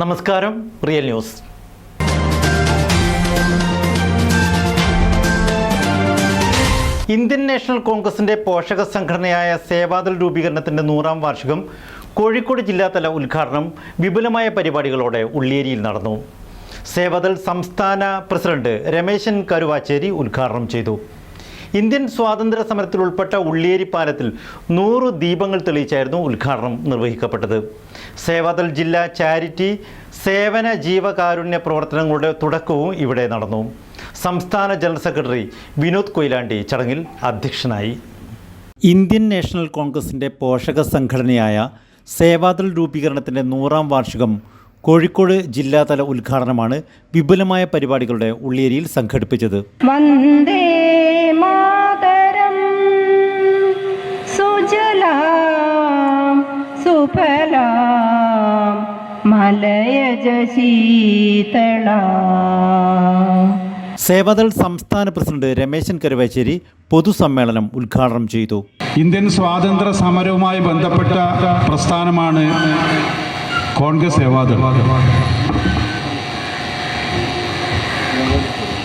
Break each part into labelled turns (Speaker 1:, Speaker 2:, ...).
Speaker 1: നമസ്കാരം real news. Indian national കോൺഗ്രസിന്റെ പോഷക സംഘടനയായ സേവാദൾ രൂപീകരണത്തിന്റെ നൂറാം വാർഷികം കോഴിക്കോട് ജില്ലാതല ഉദ്ഘാടനം വിപുലമായ പരിപാടികളോടെ ഉള്ളിയേരിയിൽ നടന്നു. സേവാദൾ സംസ്ഥാന പ്രസിഡന്റ് രമേശൻ കരുവാച്ചേരി ഉദ്ഘാടനം ചെയ്തു. ഇന്ത്യൻ സ്വാതന്ത്ര്യ സമരത്തിൽ ഉൾപ്പെട്ട ഉള്ളിയേരി പാലത്തിൽ നൂറ് ദീപങ്ങൾ തെളിയിച്ചായിരുന്നു ഉദ്ഘാടനം നിർവഹിക്കപ്പെട്ടത്. സേവാദൾ ജില്ലാ ചാരിറ്റി സേവന ജീവകാരുണ്യ പ്രവർത്തനങ്ങളുടെ തുടക്കവും ഇവിടെ നടന്നു. സംസ്ഥാന ജനറൽ സെക്രട്ടറി വിനോദ് കൊയിലാണ്ടി ചടങ്ങിൽ അധ്യക്ഷനായി. ഇന്ത്യൻ നാഷണൽ കോൺഗ്രസിന്റെ പോഷക സംഘടനയായ സേവാദൾ രൂപീകരണത്തിന്റെ നൂറാം വാർഷികം കോഴിക്കോട് ജില്ലാതല ഉദ്ഘാടനമാണ് വിപുലമായ പരിപാടികളുടെ ഉള്ളിയേരിയിൽ സംഘടിപ്പിച്ചത്.
Speaker 2: വന്ദേ സുഫലാം മലയജ ശീതള.
Speaker 1: സേവാദൾ സംസ്ഥാന പ്രസിഡന്റ് രമേശൻ കരുവാശ്ശേരി പൊതുസമ്മേളനം ഉദ്ഘാടനം ചെയ്തു.
Speaker 3: ഇന്ത്യൻ സ്വാതന്ത്ര്യ സമരവുമായി ബന്ധപ്പെട്ട പ്രസ്ഥാനമാണ് കോൺഗ്രസ് സേവാദൾ.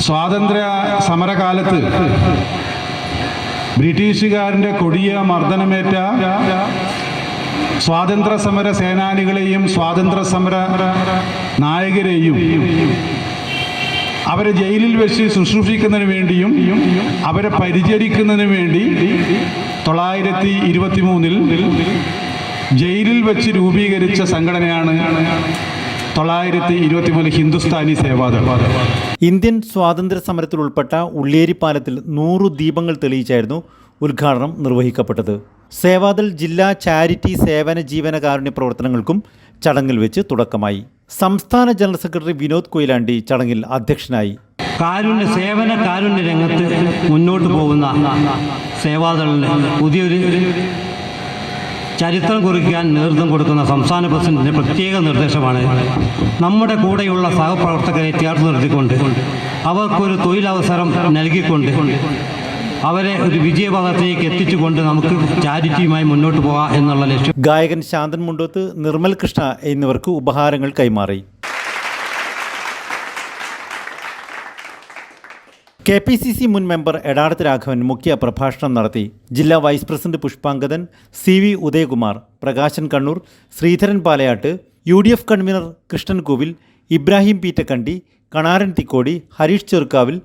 Speaker 3: സ്വാതന്ത്ര്യ സമരകാലത്ത് ബ്രിട്ടീഷുകാരന്റെ കൊടിയ മർദ്ദനമേറ്റ സ്വാതന്ത്ര്യ സമര സേനാനികളെയും സ്വാതന്ത്ര്യ സമര നായകരെയും അവരെ ജയിലിൽ വെച്ച് ശുശ്രൂഷിക്കുന്നതിന് വേണ്ടിയും അവരെ പരിചരിക്കുന്നതിന് വേണ്ടി തൊള്ളായിരത്തി ഇരുപത്തി മൂന്നിൽ ജയിലിൽ വെച്ച് രൂപീകരിച്ച സംഘടനയാണ് തൊള്ളായിരത്തി ഇരുപത്തി മൂന്ന് ഹിന്ദുസ്ഥാനി സേവാദൾ.
Speaker 1: ഇന്ത്യൻ സ്വാതന്ത്ര്യ സമരത്തിൽ ഉൾപ്പെട്ട ഉള്ളേരിപ്പാലത്തിൽ പാലത്തിൽ നൂറു ദീപങ്ങൾ തെളിയിച്ചായിരുന്നു ഉദ്ഘാടനം നിർവഹിക്കപ്പെട്ടത്. സേവാദൾ ജില്ലാ ചാരിറ്റി സേവന ജീവനകാരുണ്യ പ്രവർത്തനങ്ങൾക്കും ചടങ്ങിൽ വെച്ച് തുടക്കമായി. സംസ്ഥാന ജനറൽ സെക്രട്ടറി വിനോദ് കൊയിലാണ്ടി ചടങ്ങിൽ അധ്യക്ഷനായി.
Speaker 4: കാരുണ്യ സേവന കാരുണ്യ രംഗത്ത് മുന്നോട്ട് പോകുന്ന സേവാദളിന് പുതിയൊരു ചരിത്രം കുറിക്കാൻ നേതൃത്വം കൊടുക്കുന്ന സംസ്ഥാന പ്രസിഡന്റിന്റെ പ്രത്യേക നിർദ്ദേശമാണ്. നമ്മുടെ കൂടെയുള്ള സഹപ്രവർത്തകരെ ചേർത്ത് നിർത്തിക്കൊണ്ട് അവർക്കൊരു തൊഴിലവസരം നൽകിക്കൊണ്ട് അവരെ ഒരു വിജയപഥത്തിലേക്ക് എത്തിച്ചുകൊണ്ട് നമുക്ക് ചാരിറ്റിയുമായി മുന്നോട്ട് പോകാം എന്നുള്ള ലക്ഷ്യം.
Speaker 1: ഗായകൻ ശാന്തൻ മുണ്ടോത്ത് നിർമ്മൽ കൃഷ്ണ എന്നിവർക്ക് ഉപഹാരങ്ങൾ കൈമാറി. കെ പി സി സി മുൻ മെമ്പർ എടാടത്ത് രാഘവൻ മുഖ്യ പ്രഭാഷണം നടത്തി. ജില്ലാ vice president Pushpangadan C V Udayakumar Prakashan Kannur Sreedharan Palayat U D F convener Krishnan Kovil Ibrahim Peettakkandi Kanaran Thikkodi Harish Cherukkavil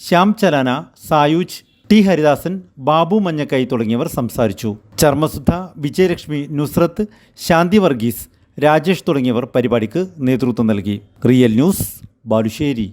Speaker 1: Shyam Chalana Sayooj T Haridasan Babu Manjakkai തുടങ്ങിയവർ സംസാരിച്ചു. ചർമ്മസുദ്ധ വിജയലക്ഷ്മി നുസ്രത്ത് ശാന്തി വർഗീസ് രാജേഷ് തുടങ്ങിയവർ പരിപാടിക്ക് നേതൃത്വം നൽകി. Real news Balussery.